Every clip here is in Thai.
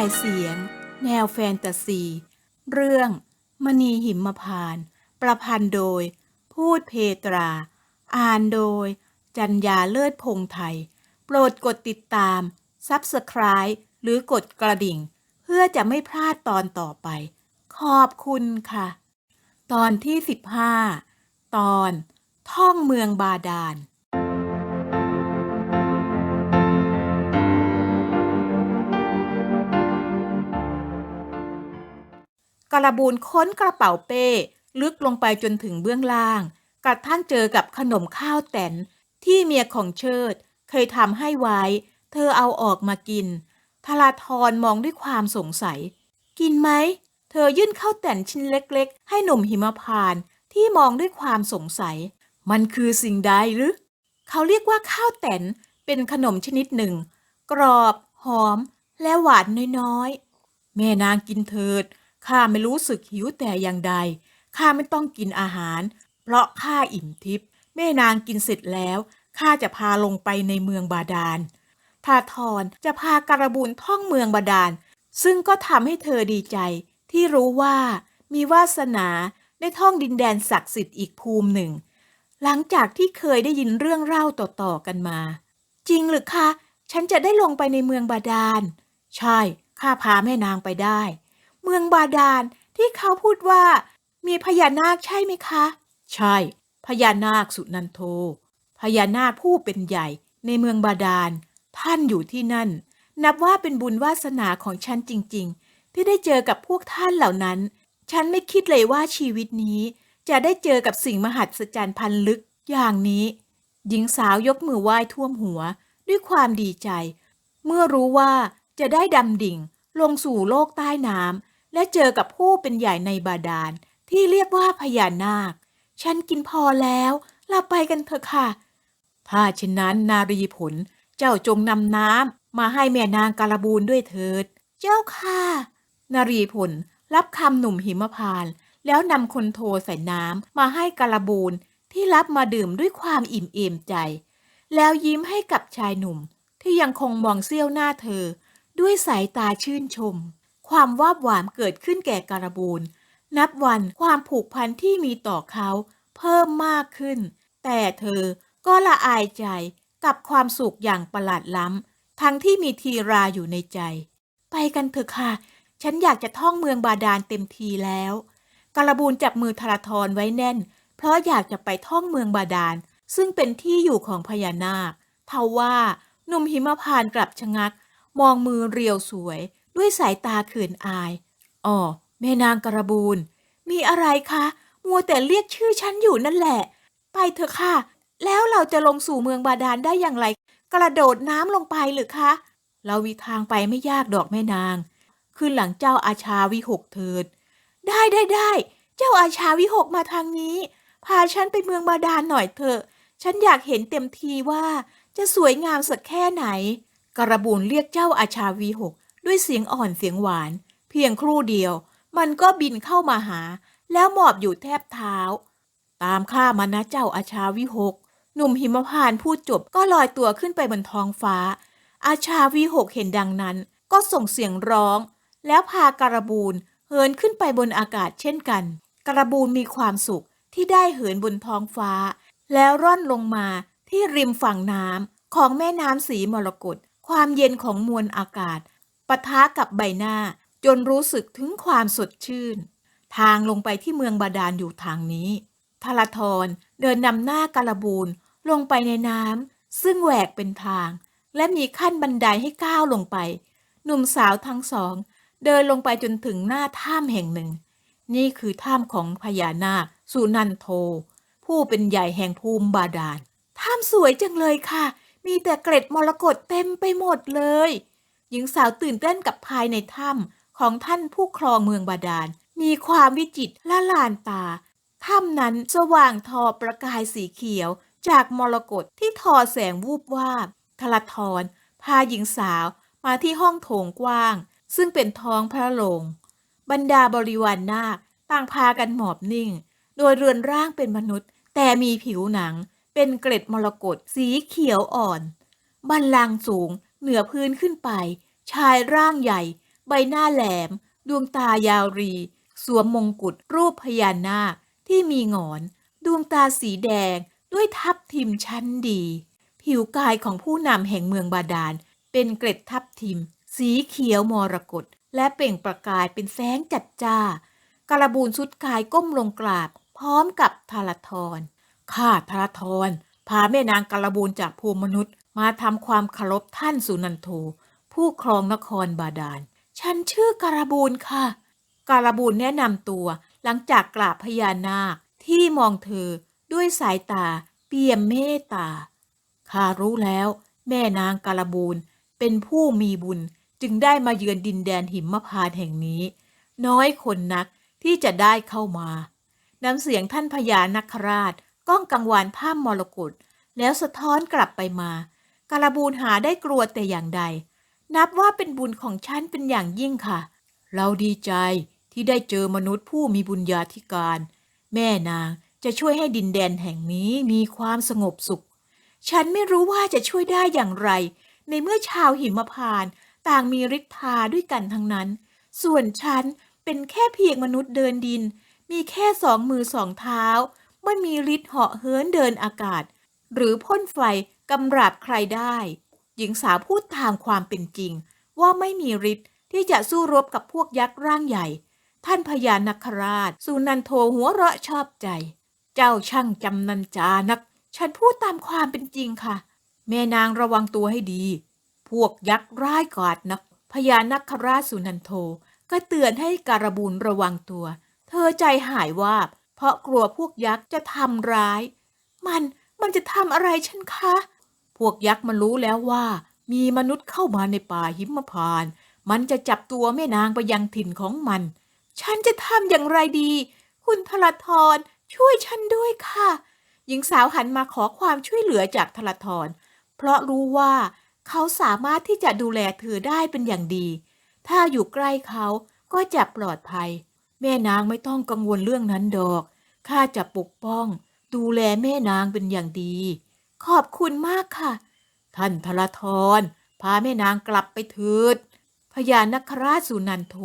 ายเสียง แนวแฟนตาซี เรื่อง มณีหิมพาน ประพันธ์โดย พูดเพตรา อ่านโดย จัญญาเลิศพงไทย โปรดกดติดตาม Subscribe หรือกดกระดิ่ง เพื่อจะไม่พลาดตอนต่อไป ขอบคุณค่ะ ตอนที่ 15 ตอน ท่องเมืองบาดาล กระบูนค้นกระเป๋าเป้ ลึกลงไปจนถึงเบื้องล่าง กระทั่งเจอกับขนมข้าวแตนที่เมียของเชิด เคยทำให้ไว้ เธอเอาออกมากินทลาทรมองด้วยความสงสัย กินไหม เธอยื่นข้าวแตนชิ้นเล็กๆ ให้หนุ่มหิมพานที่มองด้วยความสงสัย มันคือสิ่งใดหรือ เขาเรียกว่าข้าวแตนเป็นขนมชนิดหนึ่ง กรอบ หอม และหวานน้อยๆ แม่นางกินเถิด ข้าไม่รู้สึกหิวแต่อย่างใด ข้าไม่ต้องกินอาหาร เพราะข้าอิ่มทิพย์แม่นางกินเสร็จแล้ว ข้าจะพาลงไปในเมืองบาดาลทาทรจะพาการบูนท่องเมืองบาดาล ซึ่งก็ทำให้เธอดีใจ ที่รู้ว่ามีวาสนาได้ท่องดินแดนศักดิ์สิทธิ์อีกภูมิหนึ่ง หลังจากที่เคยได้ยินเรื่องเล่าต่อๆกันมา จริงหรือคะ ฉันจะได้ลงไปในเมืองบาดาล ใช่ ข้าพาแม่นางไปได้ เมืองบาดาลที่เขาพูดว่ามีพญานาคใช่ไหมคะ ใช่ พญานาคสุนันโท พญานาคผู้เป็นใหญ่ในเมืองบาดาล ท่านอยู่ที่นั่น นับว่าเป็นบุญวาสนาของฉันจริง ๆ ที่ได้เจอกับพวกท่านเหล่านั้น ฉันไม่คิดเลยว่าชีวิตนี้ จะได้เจอกับสิ่งมหัศจรรย์พันลึกอย่างนี้ หญิงสาวยกมือไหว้ท่วมหัว ด้วยความดีใจ เมื่อรู้ว่าจะได้ดำดิ่งลงสู่โลกใต้น้ำ และเจอกับผู้เป็นใหญ่ในบาดาลที่เรียกว่าพญานาค ฉันกินพอแล้วเราไปกันเถอะค่ะ ถ้าเช่นนั้นนารีผลเจ้าจงนำน้ำมาให้แม่นางการบูนด้วยเถิด เจ้าค่ะ นารีผลรับคำหนุ่มหิมพานต์แล้วนำคนโทใส่น้ำมาให้การบูนที่รับมาดื่มด้วยความอิ่มเอมใจ แล้วยิ้มให้กับชายหนุ่มที่ยังคงมองเสี้ยวหน้าเธอ ด้วยสายตาชื่นชม ความวาบหวามเกิดขึ้นแก่การบูนนับวันความผูกพันที่มีต่อเขาเพิ่มมากขึ้น แต่เธอก็ละอายใจกับความสุขอย่างประหลาดล้ำ ทั้งที่มีทีราอยู่ในใจ ไปกันเถอะค่ะ ฉันอยากจะท่องเมืองบาดาลเต็มทีแล้วการบูนจับมือธราธรไว้แน่น เพราะอยากจะไปท่องเมืองบาดาล ซึ่งเป็นที่อยู่ของพญานาคทว่าหนุ่มหิมพานกลับชะงัก มองมือเรียวสวย ด้วยสายตาเขินอายอ๋อแม่นางกระบูนมีอะไรคะ มัวแต่เรียกชื่อฉันอยู่นั่นแหละ ไปเถอะค่ะ แล้วเราจะลงสู่เมืองบาดาลได้อย่างไร กระโดดน้ำลงไปหรือคะ เรามีทางไปไม่ยากดอกแม่นาง ขึ้นหลังเจ้าอาชาวิหกเถิด ได้ได้ได้เจ้าอาชาวิหกมาทางนี้ พาฉันไปเมืองบาดาลหน่อยเถอะ ฉันอยากเห็นเต็มทีว่าจะสวยงามสักแค่ไหน กระบูนเรียกเจ้าอาชาวีหก ด้วยเสียงอ่อนเสียงหวาน เพียงครู่เดียว มันก็บินเข้ามาหา แล้วหมอบอยู่แทบเท้า ตามข้ามานะเจ้าอาชาวิหก หนุ่มหิมพานต์พูดจบก็ลอยตัวขึ้นไปบนท้องฟ้า อาชาวิหกเห็นดังนั้น ก็ส่งเสียงร้อง แล้วพาการบูนเหินขึ้นไปบนอากาศเช่นกัน การบูนมีความสุขที่ได้เหินบนท้องฟ้า แล้วร่อนลงมาที่ริมฝั่งน้ำของแม่น้ำสีมรกตความเย็นของมวลอากาศ ปะทะกับใบหน้าจนรู้สึกถึงความสดชื่น ทางลงไปที่เมืองบาดาลอยู่ทางนี้ทาราทรเดินนำหน้ากาลบูนลงไปในน้ำซึ่งแหวกเป็นทาง และมีขั้นบันไดให้ก้าวลงไป หนุ่มสาวทั้งสอง เดินลงไปจนถึงหน้าถ้ำแห่งหนึ่ง นี่คือถ้ำของพญานาคสุนันโท ผู้เป็นใหญ่แห่งภูมิบาดาลถ้ำสวยจังเลยค่ะ มีแต่เกร็ดมรกตเต็มไปหมดเลย หญิงสาวตื่นเต้นกับภายในถ้ำของท่านผู้ครองเมืองบาดาล มีความวิจิตรละลานตา ถ้ำนั้นสว่างทอประกายสีเขียว จากมรกตที่ทอแสงวูบวาบทลทรพาหญิงสาวมาที่ห้องโถงกว้าง ซึ่งเป็นท้องพระโรงบรรดาบริวารนนาคต่างพากันหมอบนิ่ง โดยเรือนร่างเป็นมนุษย์ แต่มีผิวหนัง เป็นเกล็ดมรกตสีเขียวอ่อน บันลังสูง เหนือพื้นขึ้นไป ชายร่างใหญ่ ใบหน้าแหลม ดวงตายาวรี สวมมงกุฎรูปพญานาคที่มีงอน ดวงตาสีแดงด้วยทับทิมชั้นดี ผิวกายของผู้นำแห่งเมืองบาดาล เป็นเกล็ดทับทิม สีเขียวมรกตและเปล่งประกายเป็นแสงจัดจ้ากระบูนสุดกายก้มลงกราบ พร้อมกับทารทรข้าทารทรพาแม่นางกระบูนจากภูมิมนุษย์ มาทำความเคารพท่านสุนันโทผู้ครองนครบาดาล ฉันชื่อการบูนค่ะ การบูนแนะนำตัวหลังจากกราบพญานาคที่มองเธอด้วยสายตาเปี่ยมเมตตาข้ารู้แล้ว แม่นางกาลบูนเป็นผู้มีบุญจึงได้มาเยือนดินแดนหิมพานแห่งนี้ น้อยคนนักที่จะได้เข้ามา น้ำเสียงท่านพญานาคราชก้องกังวานผ้ามรกตแล้วสะท้อนกลับไปมา กาลบูนหาได้กลัวแต่อย่างใด นับว่าเป็นบุญของฉันเป็นอย่างยิ่งค่ะ เราดีใจที่ได้เจอมนุษย์ผู้มีบุญญาธิการ แม่นางจะช่วยให้ดินแดนแห่งนี้มีความสงบสุข ฉันไม่รู้ว่าจะช่วยได้อย่างไร ในเมื่อชาวหิมพานต์ต่างมีฤทธาด้วยกันทั้งนั้น ส่วนฉันเป็นแค่เพียงมนุษย์เดินดิน มีแค่สองมือสองเท้า ไม่มีฤทธิ์เหาะเหินเดินอากาศ หรือพ่นไฟ กำราบใครได้ หญิงสาวพูดตามความเป็นจริง ว่าไม่มีฤทธิ์ที่จะสู้รบกับพวกยักษ์ร่างใหญ่ ท่านพญานาคราช สุนันโทหัวเราะชอบใจ เจ้าช่างจำนันจานัก ฉันพูดตามความเป็นจริงค่ะ แม่นางระวังตัวให้ดี พวกยักษ์ร้ายกาจนักพญานาคราชสุนันโทก็เตือนให้การบูนระวังตัว เธอใจหายวาบ เพราะกลัวพวกยักษ์จะทำร้าย มันมันจะทำอะไรฉันคะ พวกยักษ์มันรู้แล้วว่า มีมนุษย์เข้ามาในป่าหิมพานต์มันจะจับตัวแม่นางไปยังถิ่นของมัน ฉันจะทำอย่างไรดี คุณทรทรช่วยฉันด้วยค่ะ หญิงสาวหันมาขอความช่วยเหลือจากทรทรเพราะรู้ว่าเขาสามารถที่จะดูแลเธอได้เป็นอย่างดี ถ้าอยู่ใกล้เขาก็จะปลอดภัย แม่นางไม่ต้องกังวลเรื่องนั้นดอก ข้าจะปกป้อง ดูแลแม่นางเป็นอย่างดี ขอบคุณมากค่ะ ท่านทรทรพาแม่นางกลับไปเถิดพญานคราชสุนันโท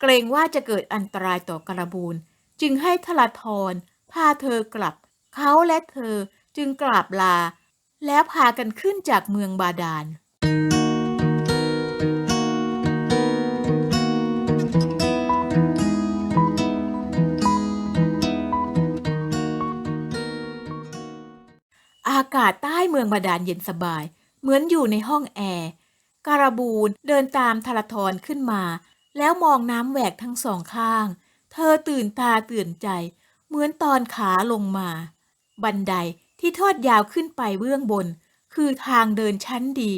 เกรงว่าจะเกิดอันตรายต่อกระบูนจึงให้ทรทรพาเธอกลับ เขาและเธอจึงกราบลา แล้วพากันขึ้นจากเมืองบาดาล อากาศใต้เมืองบาดาลเย็นสบาย เหมือนอยู่ในห้องแอร์ การบูนเดินตามทรทรขึ้นมา แล้วมองน้ำแหวกทั้งสองข้าง เธอตื่นตาตื่นใจ เหมือนตอนขาลงมา บันไดที่ทอดยาวขึ้นไปเบื้องบน คือทางเดินชั้นดี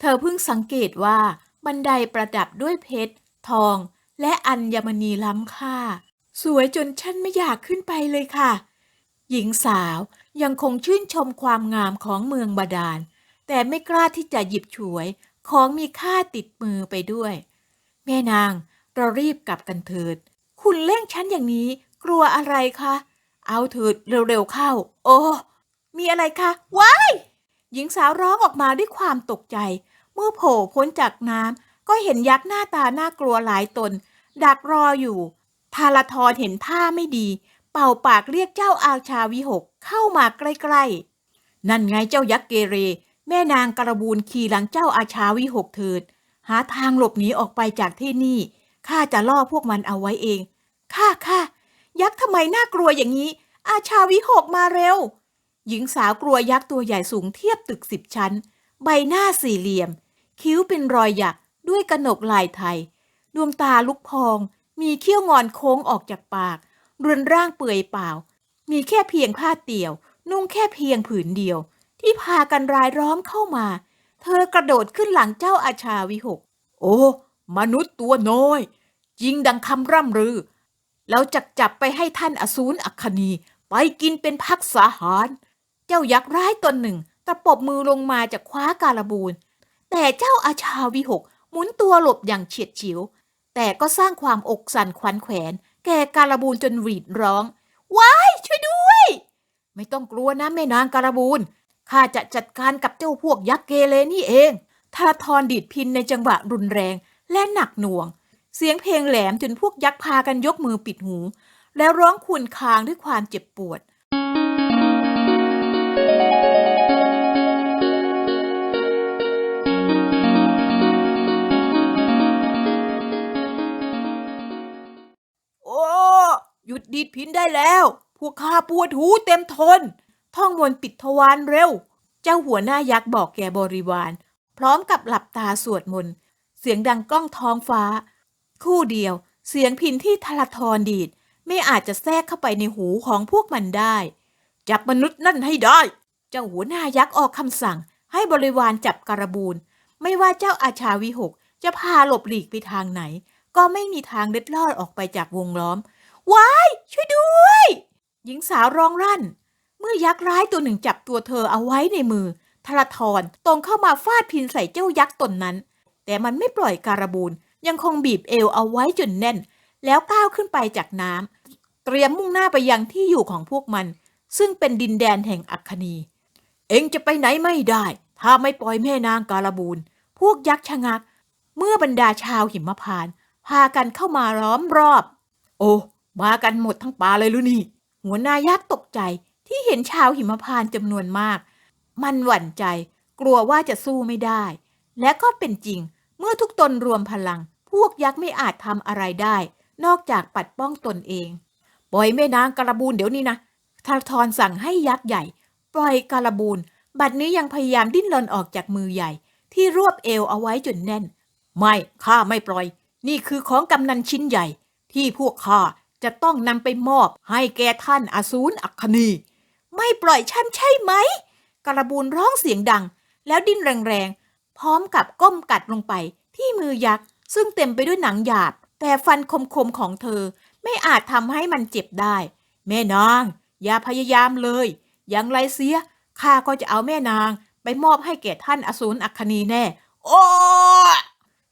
เธอเพิ่งสังเกตว่าบันไดประดับด้วยเพชร ทอง และอัญมณีล้ำค่า สวยจนฉันไม่อยากขึ้นไปเลยค่ะ หญิงสาวยังคงชื่นชมความงามของเมืองบาดาล แต่ไม่กล้าที่จะหยิบฉวยของมีค่าติดมือไปด้วย แม่นางเรารีบกลับกันเถิด คุณเร่งฉันอย่างนี้กลัวอะไรคะ เอาเถิดเร็วๆเข้า โอ้มีอะไรคะว้ายหญิงสาวร้องออกมาด้วยความตกใจ เมื่อโผล่พ้นจากน้ำก็เห็นยักษ์หน้าตาน่ากลัวหลายตน ดักรออยู่ ทาราทรเห็นท่าไม่ดี เป่าปากเรียกเจ้าอาชาวิหกเข้ามาใกล้ๆ นั่นไงเจ้ายักษ์เกเร แม่นางกระบูนขี่หลังเจ้าอาชาวิหกเถิด หาทางหลบหนีออกไปจากที่นี่ข้าจะล่อพวกมันเอาไว้เองข้าข้ายักษ์ทำไมน่ากลัวอย่างนี้ อาชาวิหกมาเร็ว หญิงสาวกลัวยักษ์ตัวใหญ่สูงเทียบตึกสิบชั้น ใบหน้าสี่เหลี่ยม คิ้วเป็นรอยหยักด้วยกระหนกลายไทย ดวงตาลุกพอง มีเขี้ยวงอนโค้งออกจากปาก เรือนร่างเปื่อยเปล่า มีแค่เพียงผ้าเตี่ยว นุ่งแค่เพียงผืนเดียว ที่พากันรายล้อมเข้ามา เธอกระโดดขึ้นหลังเจ้าอาชาวิหก โอ้ มนุษย์ตัวน้อย จริงดังคำร่ำรือ แล้วจักจับไปให้ท่านอสูรอัคคณีไปกินเป็นพักสาหาร เจ้ายักษ์ร้ายตนหนึ่งตะปบมือลงมาจากคว้าการบูนแต่เจ้าอาชาวิหกหมุนตัวหลบอย่างเฉียดฉิว แต่ก็สร้างความอกสั่นขวัญแขวน แก่การบูนจนหวีดร้องว้ายช่วยด้วย ไม่ต้องกลัวนะแม่นางการบูนข้าจะจัดการกับเจ้าพวกยักษ์เกเรนี่เองทาราทรดีดพินในจังหวะรุนแรงและหนักหน่วง เสียงเพลงแหลมจนพวกยักษ์พากันยกมือปิดหู แล้วร้องครวญคางด้วยความเจ็บปวด หยุดดีดพินได้แล้ว พวกข้าปวดหูเต็มทน ท่องมนต์ปิดทวารเร็ว เจ้าหัวหน้ายักษ์บอกแก่บริวาร พร้อมกับหลับตาสวดมนต์ เสียงดังก้องท้องฟ้า คู่เดียว เสียงพินที่ทรทรดีด ไม่อาจจะแทรกเข้าไปในหูของพวกมันได้ จับมนุษย์นั่นให้ได้ เจ้าหัวหน้ายักษ์ออกคำสั่ง ให้บริวารจับการบูนไม่ว่าเจ้าอาชาวิหกจะพาหลบหลีกไปทางไหน ก็ไม่มีทางเล็ดลอดออกไปจากวงล้อม ว้ายช่วยด้วย หญิงสาวร้องรั่น เมื่อยักษ์ร้ายตัวหนึ่งจับตัวเธอเอาไว้ในมือทรทรตรงเข้ามาฟาดพินใส่เจ้ายักษ์ตนนั้น แต่มันไม่ปล่อยการบูนยังคงบีบเอวเอาไว้จนแน่น แล้วก้าวขึ้นไปจากน้ำเตรียมมุ่งหน้าไปยังที่อยู่ของพวกมัน ซึ่งเป็นดินแดนแห่งอัคนี เองจะไปไหนไม่ได้ ถ้าไม่ปล่อยแม่นางการบูนพวกยักษ์ชะงัก เมื่อบรรดาชาวหิมพานต์พากันเข้ามาล้อมรอบ โอ้ มากันหมดทั้งป่าเลยหรือนี่ หัวหน้ายักษ์ตกใจที่เห็นชาวหิมพานต์จำนวนมาก มันหวั่นใจ กลัวว่าจะสู้ไม่ได้ และก็เป็นจริง เมื่อทุกตนรวมพลัง พวกยักษ์ไม่อาจทำอะไรได้ นอกจากปัดป้องตนเอง ปล่อยแม่นางการบูนเดี๋ยวนี้นะทารทรสั่งให้ยักษ์ใหญ่ ปล่อยการบูนบัดนี้ยังพยายามดิ้นรนออกจากมือใหญ่ ที่รวบเอวเอาไว้จนแน่น ไม่ข้าไม่ปล่อย นี่คือของกำนันชิ้นใหญ่ ที่พวกข้า จะต้องนำไปมอบให้แก่ท่านอสูรอัคคณีไม่ปล่อยฉันใช่ไหม กระบูนร้องเสียงดัง แล้วดิ้นแรงๆ พร้อมกับก้มกัดลงไปที่มือยักษ์ ซึ่งเต็มไปด้วยหนังหยาบ แต่ฟันคมๆของเธอ ไม่อาจทำให้มันเจ็บได้ แม่นาง อย่าพยายามเลย อย่างไรเสียข้าก็จะเอาแม่นาง ไปมอบให้แก่ท่านอสูรอัคคณีแน่ โอ้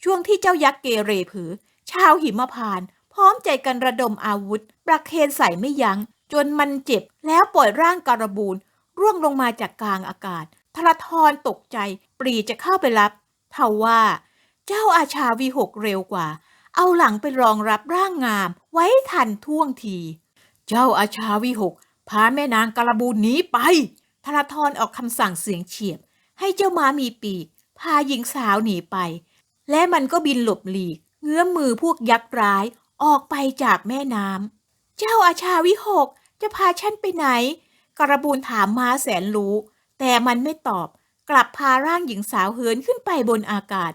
ช่วงที่เจ้ายักษ์เกเรผือ ชาวหิมพานต์ ร้อมใจกันระดมอาวุธ ประเคนใส่ไม่ยัง้ง จนมันเจ็บแล้วปล่อยร่างการบูนร่วงลงมาจากกลางอากาศทรทรตกใจปรีจะเข้าไปรับเทว่า เจ้าอาชาวีหกเร็วกว่า เอาหลังไปรองรับร่างงาม ไว้ทันท่วงที เจ้าอาชาวีหกพาแม่นางการบูนหนีไปทรทรออกคำสั่งเสียงเฉียบ ให้เจ้าม้ามีปีก พาหญิงสาวหนีไป และมันก็บินหลบหลีกเงื้อมมือพวกยักษ์ร้าย ออกไปจากแม่น้ำ เจ้าอาชาวิหกจะพาฉันไปไหน กระบูนถามม้าแสนรู้ แต่มันไม่ตอบ กลับพาร่างหญิงสาวเหินขึ้นไปบนอากาศ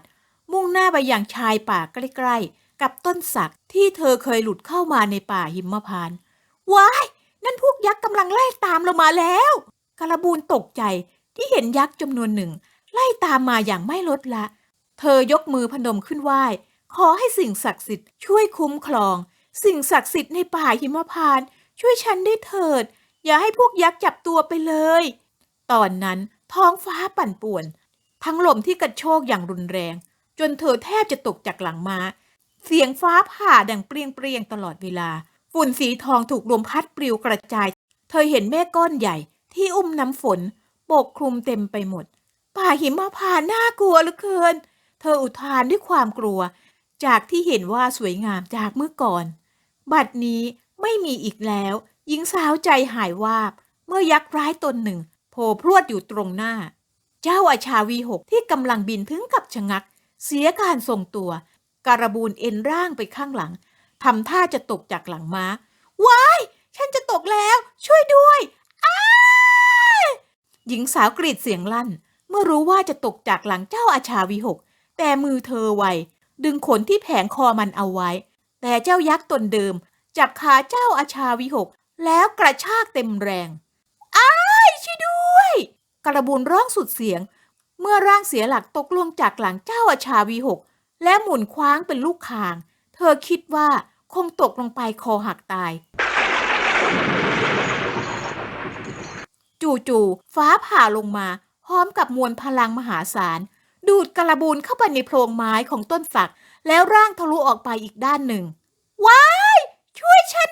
มุ่งหน้าไปอยังชายป่าใกล้ๆ กับต้นสักที่เธอเคยหลุดเข้ามาในป่าหิมพานต์ว้าย นั่นพวกยักษ์กำลังไล่ตามเรามาแล้ว กระบูนตกใจที่เห็นยักษ์จำนวนหนึ่ง ไล่ตามมาอย่างไม่ลดละ เธอยกมือพนมขึ้นไหว้ ขอให้สิ่งศักดิ์สิทธิ์ช่วยคุ้มครอง สิ่งศักดิ์สิทธิ์ในป่าหิมพานต์ช่วยฉันได้เถิด อย่าให้พวกยักษ์จับตัวไปเลย ตอนนั้นท้องฟ้าปั่นป่วน ทั้งลมที่กระโชกอย่างรุนแรง จนเธอแทบจะตกจากหลังมา้า เสียงฟ้าผ่าดังเปรียงเปรียงๆตลอดเวลา ฝุ่นสีทองถูกลมพัดปลิวกระจาย เธอเห็นแม่ก้อนใหญ่ที่อุ้มน้ำฝนปกคลุมเต็มไปหมด ป่าหิมพานต์น่ากลัวเหลือเกิน เธออุทานด้วยความกลัว จากที่เห็นว่าสวยงามจากเมื่อก่อน บัดนี้ไม่มีอีกแล้ว หญิงสาวใจหายวาบ เมื่อยักษ์ร้ายตนหนึ่งโผล่พรวดอยู่ตรงหน้า เจ้าอาชาวีหกที่กำลังบินถึงกับชะงัก เสียการทรงตัว การบูนเอ็นร่างไปข้างหลังทำท่าจะตกจากหลังม้าว้าย ฉันจะตกแล้ว ช่วยด้วยอ้ายหญิงสาวกรีดเสียงลั่น เมื่อรู้ว่าจะตกจากหลังเจ้าอาชาวีหกแต่มือเธอไว ดึงขนที่แผงคอมันเอาไว้ แต่เจ้ายักษ์ตนเดิม จับขาเจ้าอาชาวิหก แล้วกระชากเต็มแรงอ้ายช่วยด้วย กระบูนร้องสุดเสียง เมื่อร่างเสียหลักตกลงจากหลังเจ้าอาชาวีหก และหมุนคว้างเป็นลูกคาง เธอคิดว่าคงตกลงไปคอหักตาย จู่ๆฟ้าผ่าลงมา พร้อมกับมวลพลังมหาศาล ดูดกระบูนเข้าไปในโพรงไม้ของต้นสัก แล้วร่างทะลุออกไปอีกด้านหนึ่ง ว้าย ช่วยฉัน